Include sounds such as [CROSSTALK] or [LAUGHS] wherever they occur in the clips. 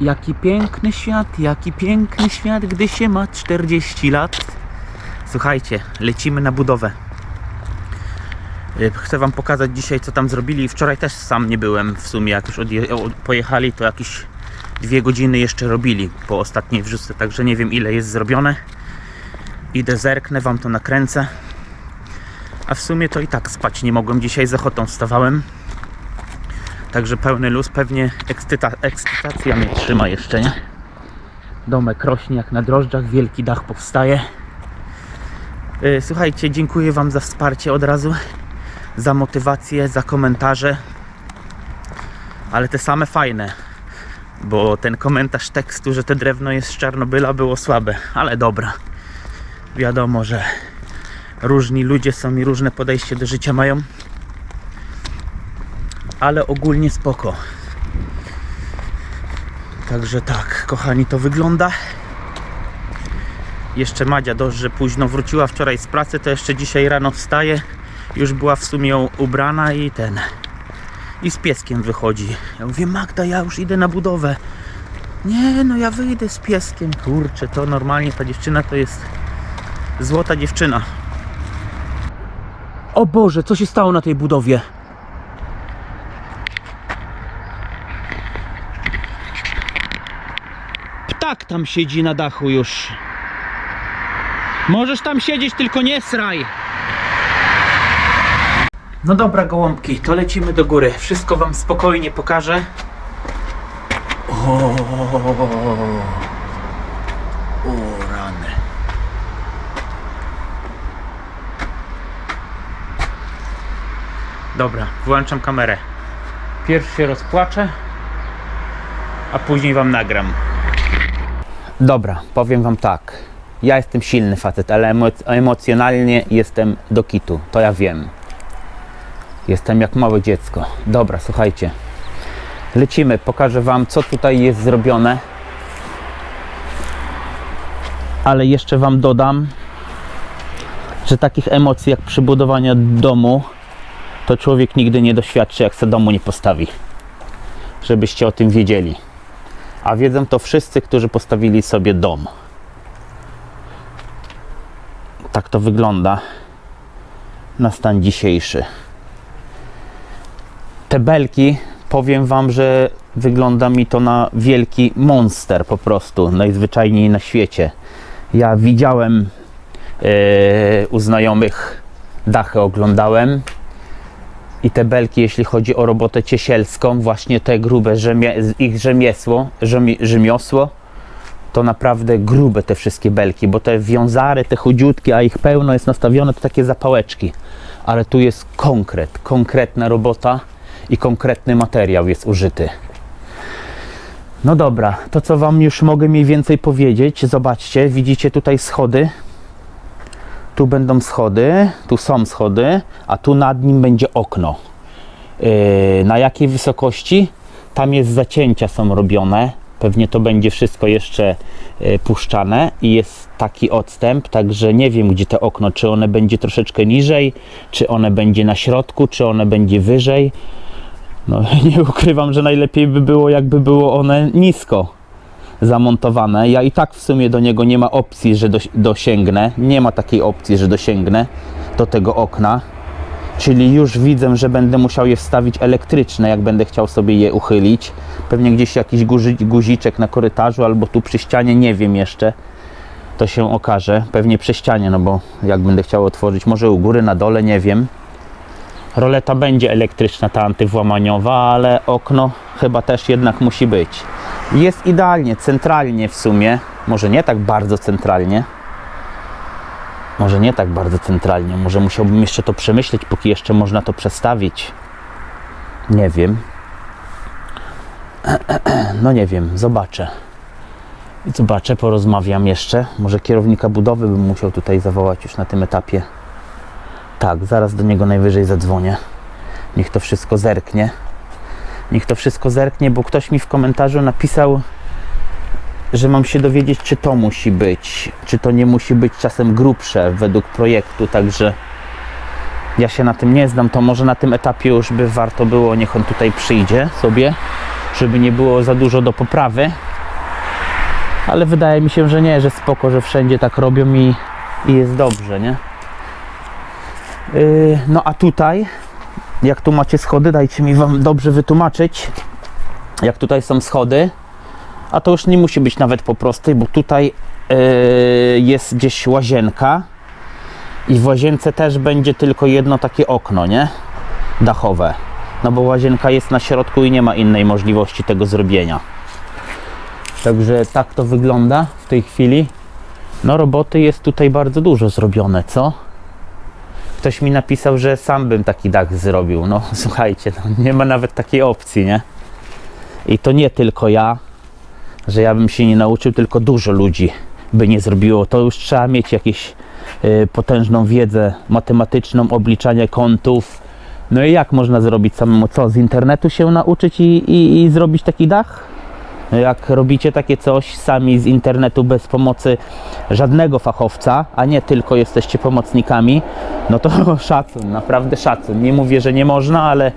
Jaki piękny świat, jaki piękny świat, gdy się ma 40 lat. Słuchajcie, lecimy na budowę. Y, Chcę Wam pokazać dzisiaj, co tam zrobili. Wczoraj też sam nie byłem w sumie. Jak już pojechali, to jakieś dwie godziny jeszcze robili po ostatniej wrzucce, także nie wiem ile jest zrobione. Idę zerknę, Wam to nakręcę. A w sumie to i tak spać nie mogłem. Dzisiaj z ochotą wstawałem. Także pełny luz, pewnie ekscyta- ekscytacja mnie trzyma jeszcze, nie? Domek rośnie jak na drożdżach, wielki dach powstaje. Yy, Słuchajcie, dziękuję Wam za wsparcie od razu, za motywację, za komentarze. Ale te same fajne, bo ten komentarz tekstu, że te drewno jest z Czarnobyla było słabe, ale dobra. Wiadomo, że różni ludzie są i różne podejście do życia mają ale ogólnie spoko. Także tak, kochani, to wygląda. Jeszcze Madzia dość, że późno wróciła wczoraj z pracy, to jeszcze dzisiaj rano wstaje. Już była w sumie ubrana i ten. I z pieskiem wychodzi. Ja mówię, Magda, ja już idę na budowę. Nie, no ja wyjdę z pieskiem. Kurczę, to normalnie ta dziewczyna to jest złota dziewczyna. O Boże, co się stało na tej budowie? Tam siedzi na dachu już. Możesz tam siedzieć, tylko nie sraj. No dobra, gołąbki, to lecimy do góry. Wszystko wam spokojnie pokażę. O, o rany. Dobra, wyłączam kamerę. Pierw się rozpłaczę, a później wam nagram. Dobra, powiem wam tak. Ja jestem silny facet, ale emo- emocjonalnie jestem do kitu. To ja wiem. Jestem jak małe dziecko. Dobra, słuchajcie. Lecimy, pokażę wam, co tutaj jest zrobione. Ale jeszcze wam dodam, że takich emocji jak przy budowaniu domu, to człowiek nigdy nie doświadczy, jak se domu nie postawi. Żebyście o tym wiedzieli. A wiedzą to wszyscy, którzy postawili sobie dom. Tak to wygląda na stan dzisiejszy. Te belki, powiem Wam, że wygląda mi to na wielki monster po prostu, najzwyczajniej na świecie. Ja widziałem e, u znajomych dachy oglądałem i te belki, jeśli chodzi o robotę ciesielską, właśnie te grube rzemie, ich rzemiesło, rzemi, rzemiosło, to naprawdę grube te wszystkie belki, bo te wiązary, te chudziutkie, a ich pełno jest nastawione, to takie zapałeczki. Ale tu jest konkret, konkretna robota i konkretny materiał jest użyty. No dobra, to co Wam już mogę mniej więcej powiedzieć, zobaczcie, widzicie tutaj schody, tu będą schody, tu są schody, a tu nad nim będzie okno. Yy, na jakiej wysokości? Tam jest zacięcia są robione. Pewnie to będzie wszystko jeszcze yy, puszczane i jest taki odstęp, także nie wiem gdzie to okno, czy one będzie troszeczkę niżej, czy one będzie na środku, czy one będzie wyżej. No [LAUGHS] nie ukrywam, że najlepiej by było jakby było one nisko zamontowane. Ja i tak w sumie do niego nie ma opcji, że dos- dosięgnę. Nie ma takiej opcji, że dosięgnę do tego okna. Czyli już widzę, że będę musiał je wstawić elektryczne, jak będę chciał sobie je uchylić. Pewnie gdzieś jakiś guzi- guziczek na korytarzu albo tu przy ścianie, nie wiem jeszcze. To się okaże. Pewnie przy ścianie, no bo jak będę chciał otworzyć, może u góry, na dole, nie wiem. Roleta będzie elektryczna, ta antywłamaniowa, ale okno chyba też jednak musi być. Jest idealnie, centralnie w sumie. Może nie tak bardzo centralnie. Może nie tak bardzo centralnie. Może musiałbym jeszcze to przemyśleć, póki jeszcze można to przestawić. Nie wiem. [CLEARS THROAT] No nie wiem, zobaczę. Zobaczę, porozmawiam jeszcze. Może kierownika budowy bym musiał tutaj zawołać już na tym etapie. Tak, zaraz do niego najwyżej zadzwonię. Niech to wszystko zerknie. Niech to wszystko zerknie, bo ktoś mi w komentarzu napisał, że mam się dowiedzieć, czy to musi być, czy to nie musi być czasem grubsze według projektu, także ja się na tym nie znam, to może na tym etapie już by warto było, niech on tutaj przyjdzie sobie, żeby nie było za dużo do poprawy. Ale wydaje mi się, że nie, że spoko, że wszędzie tak robią i, i jest dobrze, nie? Yy, no a tutaj, jak tu macie schody, dajcie mi wam dobrze wytłumaczyć, jak tutaj są schody, a to już nie musi być nawet po prostej, bo tutaj yy, jest gdzieś łazienka i w łazience też będzie tylko jedno takie okno, nie? Dachowe. No bo łazienka jest na środku i nie ma innej możliwości tego zrobienia. Także tak to wygląda w tej chwili. No roboty jest tutaj bardzo dużo zrobione, co? Ktoś mi napisał, że sam bym taki dach zrobił. No [LAUGHS] słuchajcie, no, nie ma nawet takiej opcji, nie? I to nie tylko ja, że ja bym się nie nauczył, tylko dużo ludzi by nie zrobiło. To już trzeba mieć jakieś y, potężną wiedzę matematyczną, obliczanie kątów. No i jak można zrobić samemu? Co, z internetu się nauczyć i, i, i zrobić taki dach? Jak robicie takie coś sami z internetu bez pomocy żadnego fachowca, a nie tylko jesteście pomocnikami, no to [LAUGHS] szacun, naprawdę szacun. Nie mówię, że nie można, ale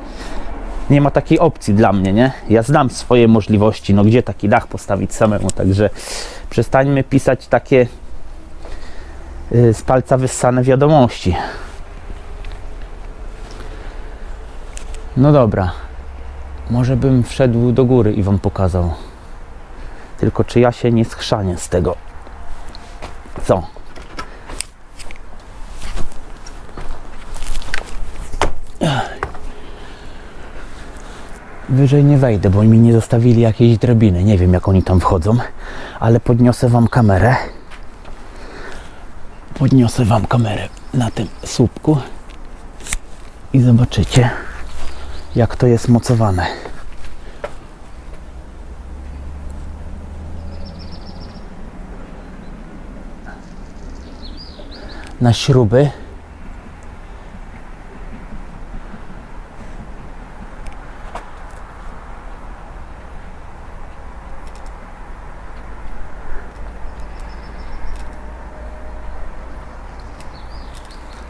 nie ma takiej opcji dla mnie, nie? Ja znam swoje możliwości, no gdzie taki dach postawić samemu, także przestańmy pisać takie y, z palca wyssane wiadomości. No dobra, może bym wszedł do góry i wam pokazał. Tylko czy ja się nie schrzanię z tego? Co? Wyżej nie wejdę, bo mi nie zostawili jakiejś drabiny. Nie wiem, jak oni tam wchodzą, ale podniosę wam kamerę. Podniosę wam kamerę na tym słupku i zobaczycie, jak to jest mocowane. Na śruby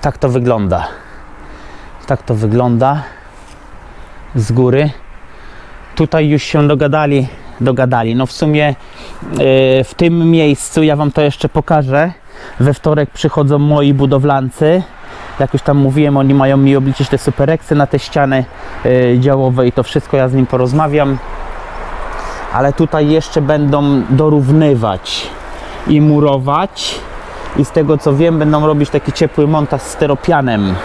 Tak to wygląda. Tak to wygląda z góry. Tutaj już się dogadali, dogadali. No w sumie yy, w tym miejscu ja wam to jeszcze pokażę. We wtorek przychodzą moi budowlancy. Jak już tam mówiłem, oni mają mi obliczyć te supereksy na te ściany yy, działowe i to wszystko ja z nim porozmawiam. Ale tutaj jeszcze będą dorównywać i murować i z tego co wiem będą robić taki ciepły montaż steropianem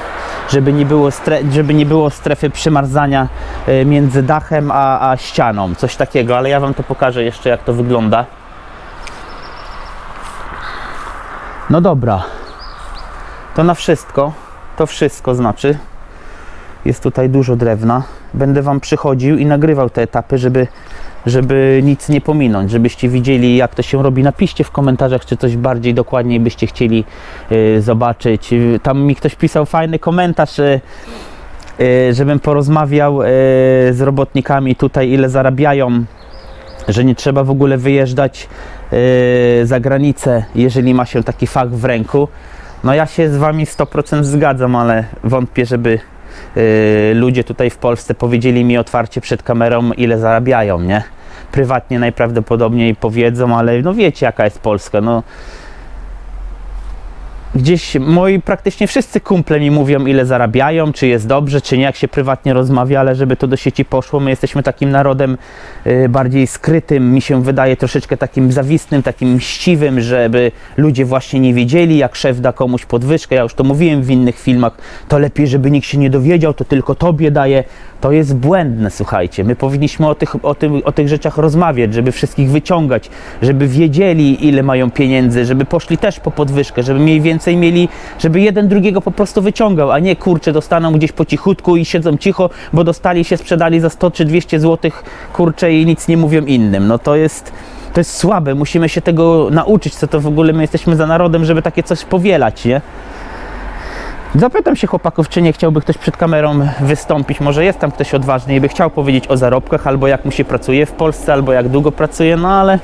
żeby nie było, żeby nie było strefy przymarzania e, między dachem a, a ścianą, coś takiego, ale ja wam to pokażę jeszcze jak to wygląda no dobra to na wszystko to wszystko znaczy jest tutaj dużo drewna będę wam przychodził i nagrywał te etapy, żeby żeby nic nie pominąć, żebyście widzieli jak to się robi. Napiszcie w komentarzach, czy coś bardziej dokładniej byście chcieli y, zobaczyć. Tam mi ktoś pisał fajny komentarz, y, y, żebym porozmawiał y, z robotnikami tutaj, ile zarabiają, że nie trzeba w ogóle wyjeżdżać za granicę, jeżeli ma się taki fach w ręku. No ja się z Wami 100% zgadzam, ale wątpię, żeby y, ludzie tutaj w Polsce powiedzieli mi otwarcie przed kamerą, ile zarabiają, nie? Prywatnie najprawdopodobniej powiedzą, ale no wiecie jaka jest Polska, no gdzieś moi praktycznie wszyscy kumple mi mówią ile zarabiają, czy jest dobrze, czy nie, jak się prywatnie rozmawia, ale żeby to do sieci poszło, my jesteśmy takim narodem y, bardziej skrytym, mi się wydaje troszeczkę takim zawistnym, takim mściwym, żeby ludzie właśnie nie wiedzieli, jak szef da komuś podwyżkę, ja już to mówiłem w innych filmach, to lepiej, żeby nikt się nie dowiedział, to tylko tobie daje, to jest błędne, słuchajcie, my powinniśmy o tych, o, tym, o tych rzeczach rozmawiać, żeby wszystkich wyciągać, żeby wiedzieli ile mają pieniędzy, żeby poszli też po podwyżkę, żeby mniej więcej mieli, żeby jeden drugiego po prostu wyciągał, a nie kurczę, dostaną gdzieś po cichutku i siedzą cicho, bo dostali się, sprzedali za 100 czy 200 zł, kurczę i nic nie mówią innym, no to jest... To jest słabe, musimy się tego nauczyć, co to w ogóle my jesteśmy za narodem, żeby takie coś powielać, nie? Zapytam się chłopaków, czy nie chciałby ktoś przed kamerą wystąpić. Może jest tam ktoś odważny i by chciał powiedzieć o zarobkach, albo jak mu się pracuje w Polsce, albo jak długo pracuje, no ale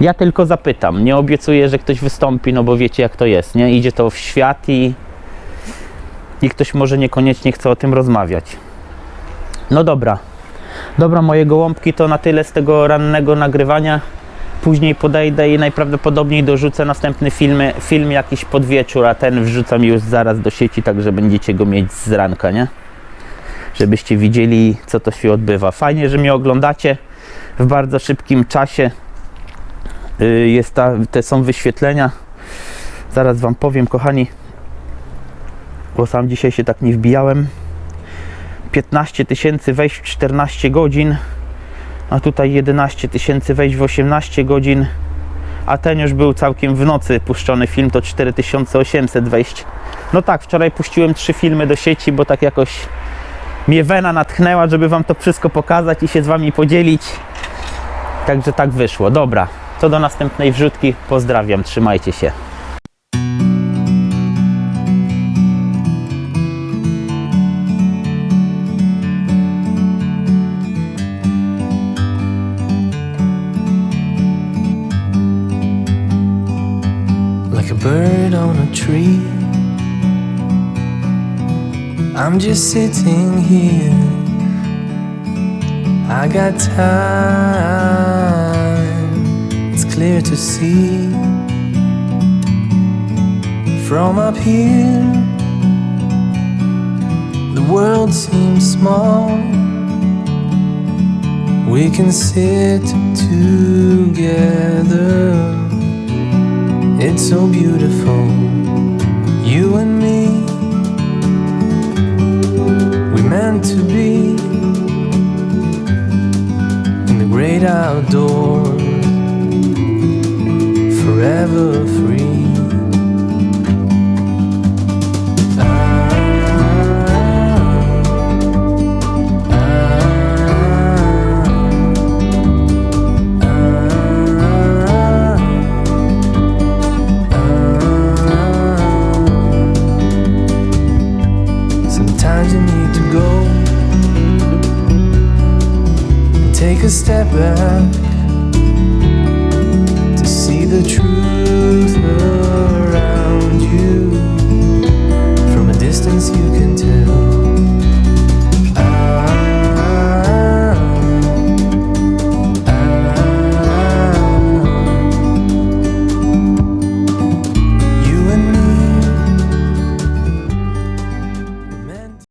ja tylko zapytam. Nie obiecuję, że ktoś wystąpi, no bo wiecie jak to jest, nie? Idzie to w świat i, i ktoś może niekoniecznie chce o tym rozmawiać. No dobra. Dobra, moje gołąbki to na tyle z tego rannego nagrywania. później podejdę i najprawdopodobniej dorzucę następny film, film jakiś pod wieczór, a ten wrzucam już zaraz do sieci, także będziecie go mieć z ranka, nie? Żebyście widzieli, co to się odbywa. Fajnie, że mnie oglądacie w bardzo szybkim czasie. Y, Jest ta, te są wyświetlenia. Zaraz Wam powiem, kochani, bo sam dzisiaj się tak nie wbijałem. 15 tysięcy wejść w 14 godzin, a tutaj 11 tysięcy wejść w 18 godzin, a ten już był całkiem w nocy puszczony film, to 4800 wejść. No tak, wczoraj puściłem trzy filmy do sieci, bo tak jakoś mnie wena natchnęła, żeby Wam to wszystko pokazać i się z Wami podzielić. Także tak wyszło. Dobra, co do następnej wrzutki, pozdrawiam, trzymajcie się. I'm just sitting here. I got time, clear to see. From up here, the world seems small. We can sit together. It's so beautiful, you and me. We meant to be in the great outdoors, forever free.